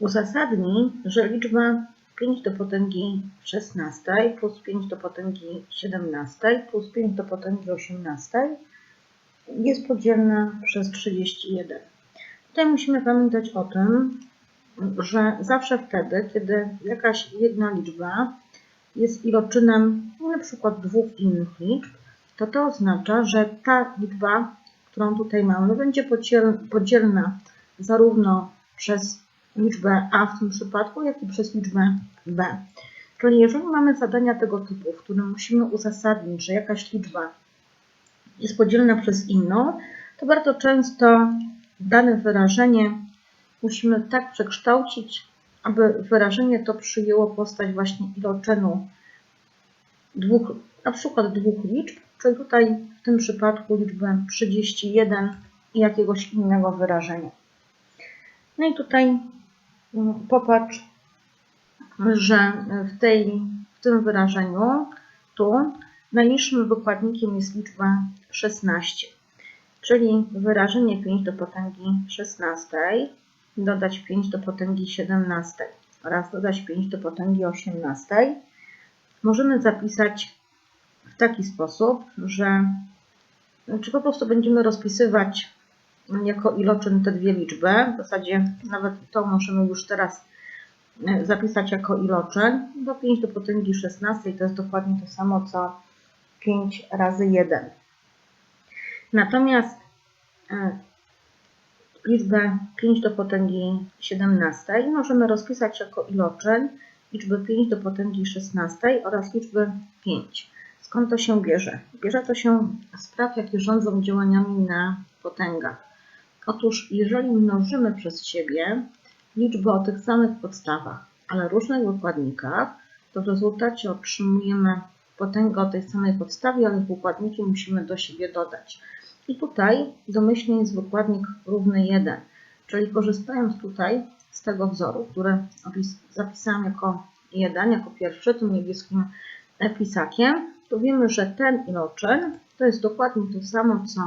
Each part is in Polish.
uzasadnij, że liczba 5 do potęgi 16 plus 5 do potęgi 17 plus 5 do potęgi 18 jest podzielna przez 31. Tutaj musimy pamiętać o tym, że zawsze wtedy, kiedy jakaś jedna liczba jest iloczynem przykład dwóch innych liczb, to to oznacza, że ta liczba, którą tutaj mamy, będzie podzielna zarówno przez liczbę a w tym przypadku, jak i przez liczbę b. Czyli jeżeli mamy zadania tego typu, w którym musimy uzasadnić, że jakaś liczba jest podzielna przez inną, to bardzo często dane wyrażenie musimy tak przekształcić, aby wyrażenie to przyjęło postać właśnie iloczynu dwóch, na przykład dwóch liczb, czyli tutaj w tym przypadku liczbę 31 i jakiegoś innego wyrażenia. No i tutaj popatrz, że w, tej, w tym wyrażeniu tu najniższym wykładnikiem jest liczba 16, czyli wyrażenie 5 do potęgi 16 dodać 5 do potęgi 17 oraz dodać 5 do potęgi 18 możemy zapisać w taki sposób, że czy po prostu będziemy rozpisywać jako iloczyn te dwie liczby. W zasadzie nawet to możemy już teraz e, zapisać jako iloczyn, bo 5 do potęgi 16 to jest dokładnie to samo co 5 razy 1. Natomiast e, liczbę 5 do potęgi 17 możemy rozpisać jako iloczyn liczby 5 do potęgi 16 oraz liczby 5. Skąd to się bierze? Bierze to się z praw, jakie rządzą działaniami na potęgach. Otóż, jeżeli mnożymy przez siebie liczby o tych samych podstawach, ale różnych wykładnikach, to w rezultacie otrzymujemy potęgę o tej samej podstawie, ale wykładniki musimy do siebie dodać. I tutaj domyślnie jest wykładnik równy 1, czyli korzystając tutaj z tego wzoru, który zapisałam jako 1, jako pierwszy, tym niebieskim pisakiem, to wiemy, że ten iloczyn to jest dokładnie to samo, co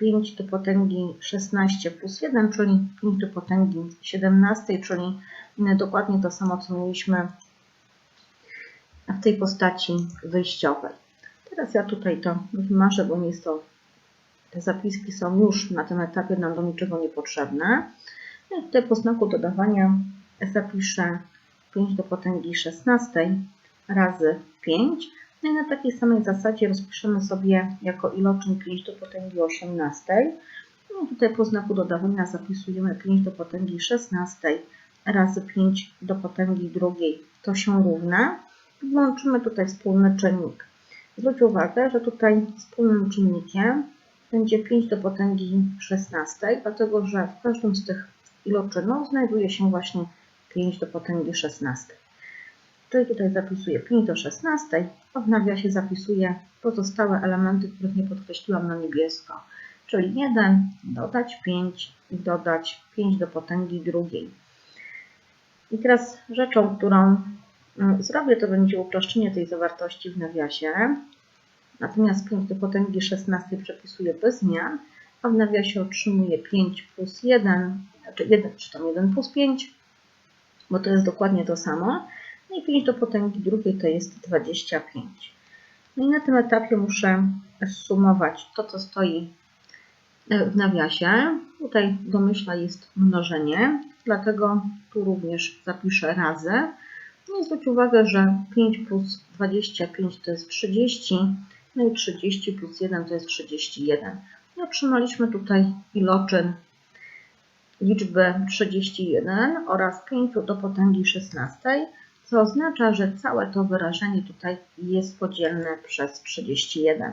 5 do potęgi 16 plus 1, czyli 5 do potęgi 17, czyli dokładnie to samo, co mieliśmy w tej postaci wyjściowej. Teraz ja tutaj to wymarzę, bo jest to, te zapiski są już na tym etapie nam do niczego niepotrzebne. I tutaj po znaku dodawania zapiszę 5 do potęgi 16 razy 5. No i na takiej samej zasadzie rozpiszemy sobie jako iloczyn 5 do potęgi 18. No tutaj po znaku dodawania zapisujemy 5 do potęgi 16 razy 5 do potęgi drugiej. To się równa. Włączymy tutaj wspólny czynnik. Zwróć uwagę, że tutaj wspólnym czynnikiem będzie 5 do potęgi 16, dlatego że w każdym z tych iloczynów znajduje się właśnie 5 do potęgi 16. Czyli tutaj zapisuję 5 do 16, a w nawiasie zapisuję pozostałe elementy, których nie podkreśliłam na niebiesko. Czyli 1, dodać 5 i dodać 5 do potęgi drugiej. I teraz rzeczą, którą mm, zrobię, to będzie uproszczenie tej zawartości w nawiasie. Natomiast 5 do potęgi 16 przepisuję bez zmian, a w nawiasie otrzymuję 5 plus 1, znaczy 1, czy tam 1 plus 5, bo to jest dokładnie to samo. No i 5 do potęgi drugiej to jest 25. No i na tym etapie muszę sumować to, co stoi w nawiasie. Tutaj domyśla jest mnożenie, dlatego tu również zapiszę razy. No i zwróć uwagę, że 5 plus 25 to jest 30, no i 30 plus 1 to jest 31. I otrzymaliśmy tutaj iloczyn liczby 31 oraz 5 do potęgi 16 co oznacza, że całe to wyrażenie tutaj jest podzielne przez 31.